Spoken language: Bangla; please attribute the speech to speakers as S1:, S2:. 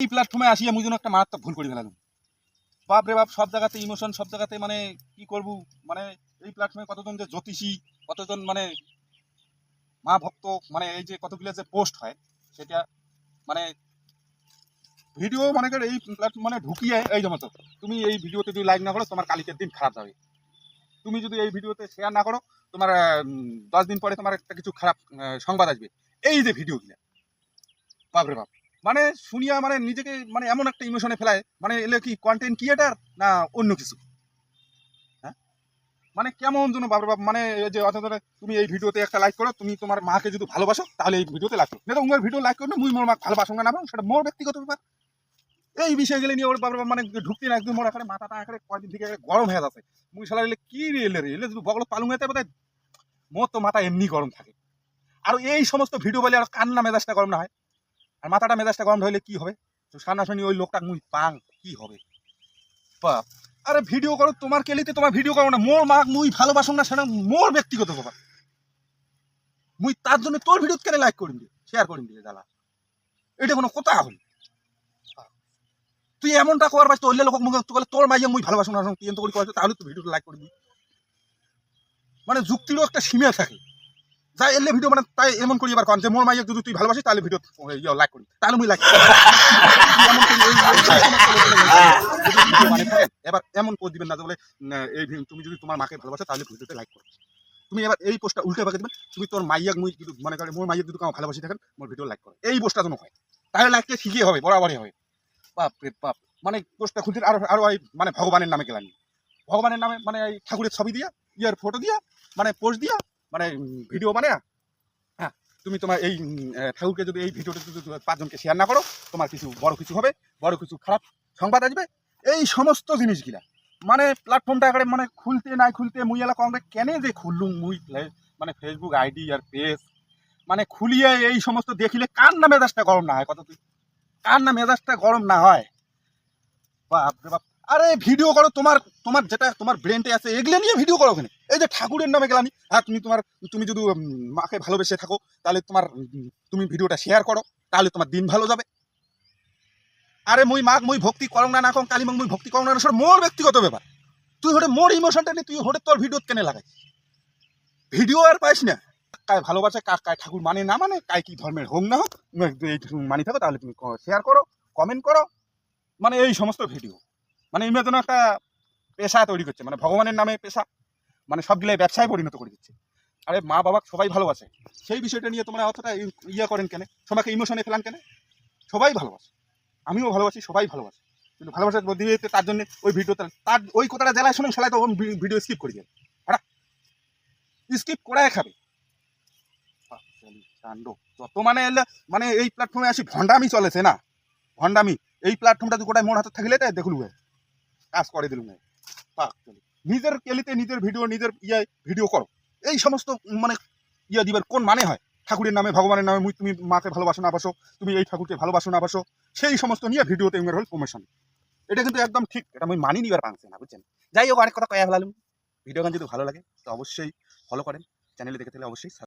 S1: এই প্ল্যাটফর্মে আসিয়া মুই যেন একটা মারাত্মক ভুল করে ফেলাম বাপ রে বাপ, সব জায়গাতে ইমোশন সব জায়গাতে মানে কি করব? মানে এই প্ল্যাটফর্মে কতজন যে জ্যোতিষী, কতজন মানে মা ভক্ত মানে এই যে কতগুলো যে পোস্ট হয়, সেটা মানে ভিডিও মনে করে এই প্ল্যাটফর্ম মানে ঢুকিয়ে এই যেমন তো তুমি এই ভিডিওতে যদি লাইক না করো, তোমার কালিকের দিন খারাপ যাবে। তুমি যদি এই ভিডিওতে শেয়ার না করো, তোমার দশ দিন পরে তোমার একটা কিছু খারাপ সংবাদ আসবে। এই যে ভিডিওগুলো বাপরে বাপ। মানে শুনিয়া মানে নিজেকে মানে এমন একটা ইমোশনে ফেলায় মানে এলে কি কন্টেন্ট ক্রিয়েটার না অন্য কিছু? হ্যাঁ? মানে কেমন যেন বাপরে বাপ মানে যে অর্থাৎ তুমি এই ভিডিওতে একটা লাইক করো, তুমি তোমার মাকে যদি ভালোবাসো, তাহলে এই ভিডিওতে লাইক করো। না উমের ভিডিও লাইক করো না মুই মোর মাকে ভালোবাসো না না সেটা মোর ব্যক্তিগত ব্যাপার। এই বিষয় গেলে নিয়ে ওর বাপ মানে ঢুকতে না, একদম মোর এখানে মাথাটা এখানে কয়দিন থেকে গরম হয়ে যাচ্ছে। মুই শালা এলে কি রে রে? এলে যদি বগল পালুং হয়ে বোধ মোর তো মাথা এমনি গরম থাকে। আর এই সমস্ত ভিডিও বলে আর কান্না মেজাজটা গরম না হয়। আর মাথাটা মেজাজটা গরম হইলে কি হবে? সামনাসামনি ওই লোকটা মুই পাং, কি হবে? আরে ভিডিও করো, তোমার কেলিতে তোমার ভিডিও করো না? মোর মাক মুই ভালোবাসো না সেটা মোর ব্যক্তিগত ব্যাপার। মুই তার জন্য তোর ভিডিও কেন লাইক করিম দিয়ে শেয়ার করিম দিয়ে জ্বালা এটা কোনো কথা হল তুই এমনটা করার পারছিস অন্য লোক মুখে তোর তোর মাইয়া মুই ভালোবাসো না তুই এত করে তাহলে তুই ভিডিওটা লাইক করবি মানে যুক্তিরও একটা সীমা থাকে। যা এলে ভিডিও মানে তাই এমন করি এবার যে মোর মাইয়া যদি তুই ভালোবাসিস, তাহলে ভিডিও লাইক করি। তাহলে মুই লাইক এবার এমন পোস্ট দিবেন না যে বলে এই তুমি যদি তোমার মাকে ভালোবাসো, তাহলে ভিডিওতে লাইক করো। তুমি এবার এই পোস্টটা উল্টে পাকে দিবেন, তুমি তোর মাইয়াক মুই যদি মনে করে, মোর মাইয়াক যদি কাউ ভালোবাসি থাকেন মোর ভিডিও লাইক করো। এই পোস্টটা যেন হয়। তাহলে লাইকটা ঠিকই হবে, বরাবরই হবে। বাপ রে বাপ। মানে পোস্টটা খুলতে আরও আরও মানে ভগবানের নামে গেলানি ভগবানের নামে মানে এই ঠাকুরের ছবি দিয়া, ইয়ার ফটো দিয়া মানে পোস্ট দিয়া মানে ভিডিও মানে হ্যাঁ তুমি তোমার এই ঠাকুরকে যদি এই ভিডিওটা যদি পাঁচজনকে শেয়ার না করো, তোমার কিছু বড় কিছু হবে, বড় কিছু খারাপ সংবাদ আসবে। এই সমস্ত জিনিসগুলা মানে প্ল্যাটফর্মটা একেবারে মানে খুলতে নাই খুলতে মুই এলা কম কেনে যে খুললুম মুই মানে ফেসবুক আইডি আর পেজ মানে খুলিয়ে এই সমস্ত দেখিলে কার না মেজাজটা গরম না হয় কত তুই? কার না মেজাজটা গরম না হয়? বাপ রে বাপ, আরে ভিডিও করো তোমার তোমার যেটা, তোমার ব্রেনটে আছে, এগুলো নিয়ে ভিডিও করো ওখানে। এই যে ঠাকুরের নামে গেলানি হ্যাঁ তুমি তোমার, তুমি যদি মাকে ভালোবেসে থাকো, তাহলে তোমার তুমি ভিডিওটা শেয়ার করো, তাহলে তোমার দিন ভালো যাবে। আরে মুই মাক মুই ভক্তি করং না না কম কালী মাক মুই ভক্তি করং না সেটা মোর ব্যক্তিগত ব্যাপার। তুই হটে মোর ইমোশনটা নিয়ে তুই হটে তোর ভিডিও কেনে লাগাই ভিডিও আর পাইস না। কায় ভালোবাসে কাক কায় ঠাকুর মানে না মানে কায় কি ধর্মের হোক না হোক এই মানি থাকো, তাহলে তুমি শেয়ার করো কমেন্ট করো। মানে এই সমস্ত ভিডিও। মানে যেন একটা পেশা তৈরি করছে মানে ভগবানের নামে পেশা। মানে সবগুলাই ব্যবসায় পরিণত করে দিচ্ছে। আরে মা বাবা সবাই ভালোবাসে। সেই বিষয়টা নিয়ে তোমরা অতটা ইয়া করেন কেন? সবাইকে ইমোশনে ফেলান কেন? সবাই ভালোবাসে। আমিও ভালোবাসি, সবাই ভালোবাসে। কিন্তু ভালোবাসার দিয়ে তার জন্য ওই ভিডিওটা তার ওই কথাটা জেলায় শুনুন সেলাই তো ভিডিও স্কিপ করে যাবে স্কিপ করাই খাবে। যত মানে মানে এই প্ল্যাটফর্মে আসি, ভণ্ডামি চলেছে না। ভণ্ডামি। এই প্ল্যাটফর্মটা গোটায় মোর হাতে থাকলে তাই দেখলু কাজ করে দিলু বাচ্চালি নিজের কেলিতে নিজের ভিডিও, নিজের ইয়ে ভিডিও করো। এই সমস্ত মানে ইয়ে দিবার কোন মানে হয়? ঠাকুরের নামে, ভগবানের নামে তুমি মাকে ভালোবাসো না বাসো তুমি এই ঠাকুরকে ভালোবাসো না বাসো সেই সমস্ত নিয়ে ভিডিওতে ইমের হল প্রমোশন এটা কিন্তু একদম ঠিক, এটা আমি মানি নিবার পারছি না, বুঝছেন? যাই হোক অনেক কথা কয়া ফেলালাম ভিডিও গান যদি ভালো লাগে, তো অবশ্যই ফলো করেন চ্যানেলে দেখে থাকলে অবশ্যই